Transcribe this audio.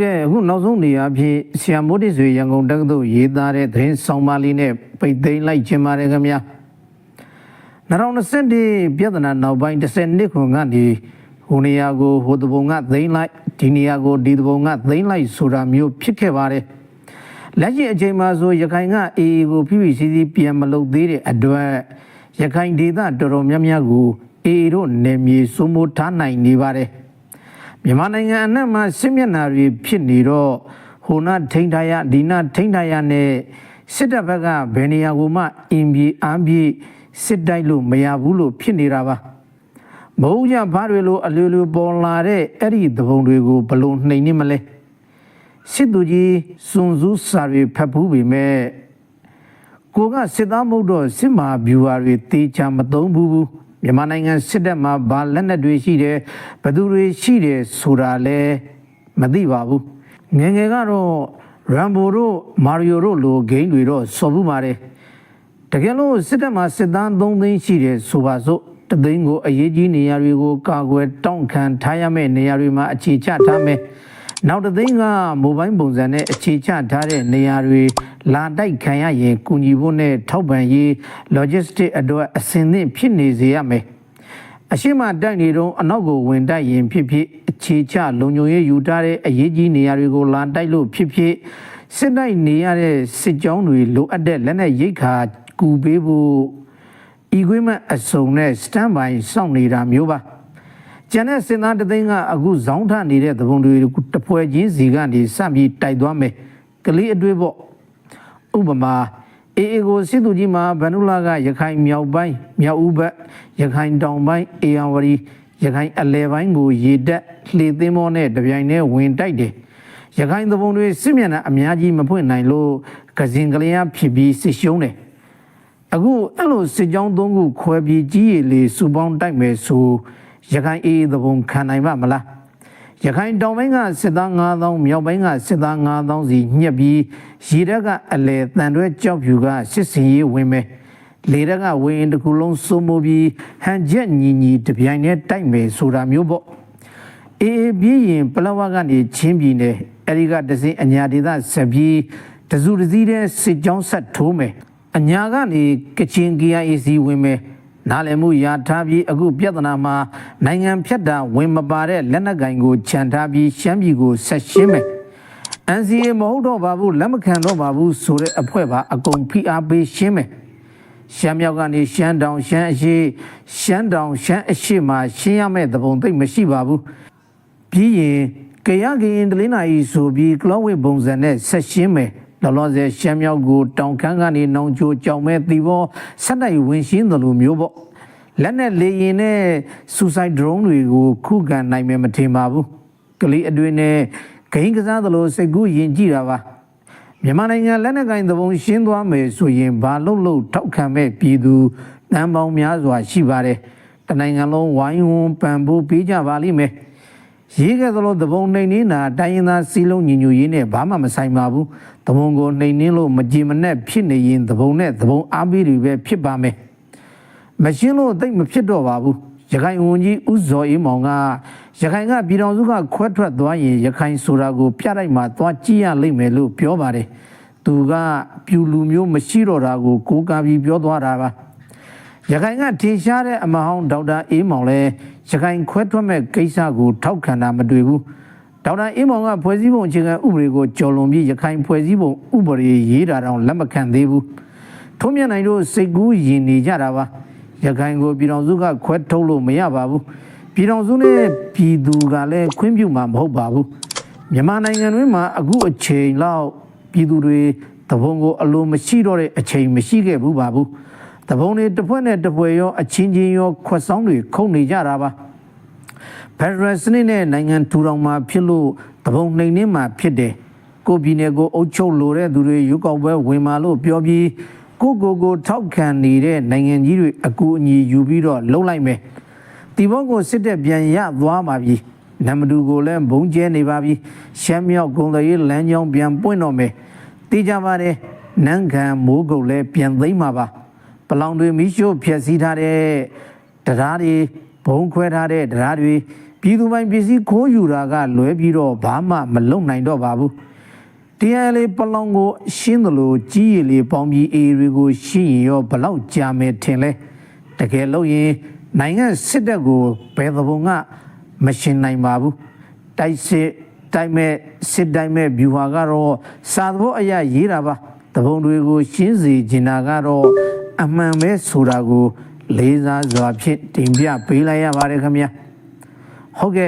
ကဲအခုနောက်ဆုံးနေရာအဖြစ်ဆရာမိုးတိဆွေရန်ကုန်တက္ကသိုလ်ရေးသားတဲ့သတင်းဆောင်ပါလေးနဲ့ပိတ်သိမ်းလိုက်ခြင်းပါတယ်ခင်ဗျာ2021ပြဿနာနောက်ပိုင်း10နှစ်ခွန်ကနေဟိုနေရာကိုဟိုတပုံကသိမ်းလိုက်ဒီနေရာကိုဒီတပုံကသိမ်းလိုက်ဆိုတာမျိုးဖြစ်ခဲ့ပါတယ်လက်ရှိအချိန်မှာဆိုရခိုင်ကအေအေကိုဖိဖိစီးစီးပြန်မလုပ်သေးတဲ့အတွက်ရခိုင်ဒေသတော်တော်များများကိုအေအေတို့နေမြေစိုးမိုးထားနိုင်နေပါတယ် မြန်မာနိုင်ငံအနှံ့မှာစစ်မျက်နှာတွေဖြစ်နေတော့ဟိုနာထိန်ထားရဒီနာထိန်ထားရနဲ့စစ်တပ်ဘက်ကဘယ်နေရာကိုမှအင်ပြေအားပြေစစ်တိုက်လို့မရဘူးလို့ဖြစ်နေတာပါမဟုတ်ကြဘာတွေလိုအလွယ်လွယ်ပေါ်လာတဲ့အဲ့ဒီသဘုံတွေကိုဘလို့နှိမ်နေမလဲစစ်သူကြီးစွန်စူးစာတွေဖတ်ဘူးပေမဲ့ကိုကစစ်သားမဟုတ်တော့စစ်မာဗျူဟာတွေတေချာမသုံးဘူးဘူး မြန်မာနိုင်ငံစစ်တပ်မှာဘာလက်နက်တွေရှိတယ်ဘယ်သူတွေရှိတယ်ဆိုတာလဲမသိပါဘူးငယ်ငယ်ကတော့ရမ်ဘိုတို့မာရီယိုတို့လိုဂိမ်းတွေတော့စော်ဘူးပါတယ်တကယ်လို့စစ်တပ်မှာစစ်သား3သိန်းရှိတယ်ဆိုပါစို့တသိန်းကိုအရေးကြီးနေရာတွေကိုကာကွယ်တောင့်ခံထားရမယ့်နေရာတွေမှာအခြေချထားမယ် နောက်တသိန်းကမိုဘိုင်းပုံစံနဲ့အခြေချထားတဲ့နေရာတွေလာတိုက်ခံရရင်ကူညီဖို့နဲ့ထောက်ပံ့ရေး logistic အတွက်အဆင်သင့်ဖြစ်နေစေရမယ်အရှိမတိုက်နေတော့အနောက်ကိုဝင်တိုက်ရင်ဖြစ်ဖြစ်အခြေချလုံခြုံရေးယူထားတဲ့အရေးကြီးနေရာတွေကိုလာတိုက်လို့ဖြစ်ဖြစ်စစ်တိုက်နေရတဲ့စစ်ကြောင်းတွေလိုအပ်တဲ့လက်နက်ရိတ်ခါကူပေးဖို့ equipment အစုံနဲ့ stand by စောင့်နေတာမျိုးပါ ကျန်တဲ့စင်သားတသိန်းကအခုဇောင်းထနေတဲ့သဘုံတွေတပွဲချင်းစီကနေစပြီးတိုက်သွားမယ်ကလေးအတွေ့ပေါ့ဥပမာအေအေကိုစစ်သူကြီးမှာဗန္ဓုလာကရခိုင်မြောက်ပိုင်းမြောက်ဦးဘက်ရခိုင်တောင်ပိုင်းအေယံဝရီရခိုင်အလဲပိုင်းကိုရေတက်လှေသင်းမောနဲ့တပြိုင်တည်းဝင်တိုက်တယ်ရခိုင်သဘုံတွေစစ်မျက်နှာအများကြီးမဖွင့်နိုင်လို့ကစင်ကလေးရဖြစ်ပြီးစစ်ရှုံးတယ်အခုအဲ့လိုစစ်ကြောင်းသုံးခုခွဲပြီးကြီးရည်လေးစူပေါင်းတိုက်မယ်ဆို ရခိုင်အေးသဘုံခံနိုင်ပါမလားရခိုင်တောင်ပိုင်းကစစ်သား9000မြောက်ပိုင်းကစစ်သား9000စီညှက်ပြီးရေတက်ကအလဲတန်တွဲကြောက်ဖြူကစစ်စင်ရေးဝင်မယ်လေတက်ကဝင်းတစ်ခုလုံးစိုးမိုးပြီးဟန်ချက်ညီညီတပြိုင်တည်းတိုက်မယ်ဆိုတာမျိုးပေါ့အေးအေးပြီးရင်ပလဝကနေချင်းပြည်နယ်အဲဒီကတစင်းအညာဒေသဆက်ပြီးတစုတစည်းတဲ့စစ်ကြောင်းဆက်ထိုးမယ်အညာကနေကချင် KIAC ဝင်မယ် နားလည်မှုရထားပြီးအခုပြဿနာမှာနိုင်ငံဖြတ်တာဝင်မပါတဲ့လက်နက်ကင်ကိုခြံထားပြီးရှမ်းပြည်ကိုဆက်ရှင်းမယ် NCA မဟုတ်တော့ပါဘူးလက်မခံတော့ပါဘူးဆိုတဲ့အဖွဲ့ပါအကုန်ဖိအားပေးရှင်းမယ်ရှမ်းမြောက်ကနေရှမ်းတောင်ရှမ်းအရှိရှမ်းတောင်ရှမ်းအရှိမှာရှင်းရမယ့်သဘုံသိပ်မရှိပါဘူးပြီးရင်ကြရကရင်တလင်းနာကြီးဆိုပြီးကလောဝိပုံစံနဲ့ဆက်ရှင်းမယ် လောလောဆယ်ရှမ်းမြောက်ကိုတောင်ခမ်းကနေနောင်ချိုကြောင်မဲ့တီဘောဆက်တိုက်ဝင်ရှင်းတယ်လို့မျိုးပေါ့လက်နဲ့လေရင်နဲ့ suicide drone တွေကိုခုခံနိုင်မယ်မထင်ပါဘူးကလေးအတွင်းနဲ့ဂိမ်းကစားသလိုစိတ်ကူးယဉ်ကြည့်တာပါမြန်မာနိုင်ငံလက်နက်ကင်သဘုံရှင်းသွားမယ်ဆိုရင်ဘာလို့လို့ထောက်ခံမဲ့ပြည်သူတန်ပေါင်းများစွာရှိပါတယ်တနိုင်ငံလုံးဝိုင်းဝန်းပံ့ပိုးပေးကြပါလိမ့်မယ် ရေးခဲ့သလိုသဘုံနှိမ်နှင်းတာတိုင်းရင်းသားစီးလုံးညီညွတ်ရေးနဲ့ဘာမှမဆိုင်ပါဘူးသဘုံကိုနှိမ်နှင်းလို့မကြည်မနဲ့ဖြစ်နေရင်သဘုံနဲ့သဘုံအားပေးတွေပဲဖြစ်ပါမယ်မရှင်းလို့တိတ်မဖြစ်တော့ပါဘူးရခိုင်ဝန်ကြီးဦးဇော်အေးမောင်ကရခိုင်ကပြည်တော်စုကခွဲထွက်သွားရင်ရခိုင်ဆိုတာကိုပြလိုက်မှသွားကြည့်ရလိမ့်မယ်လို့ပြောပါတယ်သူကပြူလူမျိုးမရှိတော့တာကိုကိုးကားပြီးပြောသွားတာပါ ရခိုင်ကထင်ရှားတဲ့အမဟောင်းဒေါက်တာအေးမောင်လည်းရခိုင်ခွဲထွက်မဲ့ကိစ္စကိုထောက်ခံတာမတွေ့ဘူးဒေါက်တာအေးမောင်ကဖွဲ့စည်းပုံအခြေခံဥပဒေကိုကျော်လွန်ပြီးရခိုင်ဖွဲ့စည်းပုံဥပဒေရေးတာတောင်လက်မခံသေးဘူးထုံးမြတ်နိုင်တို့စိတ်ကူးယဉ်နေကြတာပါရခိုင်ကိုပြည်တော်စုကခွဲထုတ်လို့မရပါဘူးပြည်တော်စုနဲ့ပြည်သူကလည်းခွင့်ပြုမှာမဟုတ်ပါဘူးမြန်မာနိုင်ငံတွင်းမှာအခုအချိန်လောက်ပြည်သူတွေတဘုံကိုအလိုမရှိတော့တဲ့အချိန်မရှိခဲ့ဘူးပါဘူး တဘုံတွေတစ်ဖွဲ့နဲ့တစ်ဖွဲ့ရောအချင်းချင်းရောခွက်ဆောင်တွေခုန်နေကြတာပါဖက်ဒရယ်စနစ်နဲ့နိုင်ငံထူထောင်မှာဖြစ်လို့တပုံနှိမ်နှင်းမှာဖြစ်တယ်ကိုပြည်နယ်ကိုအုပ်ချုပ်လိုတဲ့သူတွေရွေးကောက်ပွဲဝင်มาလို့ပြောပြီးကိုကိုကိုထောက်ခံနေတဲ့နိုင်ငံကြီးတွေအကူအညီယူပြီးတော့လှုပ်လိုက်မယ်ဒီဘောကိုစစ်တပ်ပြန်ရသွားပါပြီနမတူကိုလည်းဘုံကျဲနေပါပြီရှမ်းမြောက်ဂုံတရေးလမ်းကြောင်းပြန်ပွင့်တော့မယ်တေးကြပါတယ်နန်းခံမိုးကုတ်လည်းပြန်သိမ်းမှာပါ ပလောင်တွေမိရှို့ဖျက်ဆီးထားတဲ့တရားတွေဘုံခွဲထားတဲ့တရားတွေပြည်သူပိုင်ပစ္စည်းခိုးယူတာကလွဲပြီးတော့ဘာမှမလုပ်နိုင်တော့ပါဘူးတရားလေးပလောင်ကိုရှင်းသလိုကြီးရည်လေးပေါင်းပြီးအေတွေကိုရှင်းရင်ရောဘလောက်ကြာမယ်ထင်လဲတကယ်လို့ရင်နိုင်ငံစစ်တပ်ကိုဘယ်သဘုံကမရှင်းနိုင်ပါဘူးတိုက်စစ်တိုက်မဲ့စစ်တိုက်မဲ့ဗျူဟာကတော့စာသဘောအရာရေးတာပါတဘုံတွေကိုရှင်းစီကျင်တာကတော့ အမှန်ပဲဆိုတာကို လေးစားစွာဖြင့်တင်ပြပေးလိုက်ရပါတယ်ခင်ဗျာဟုတ်ကဲ့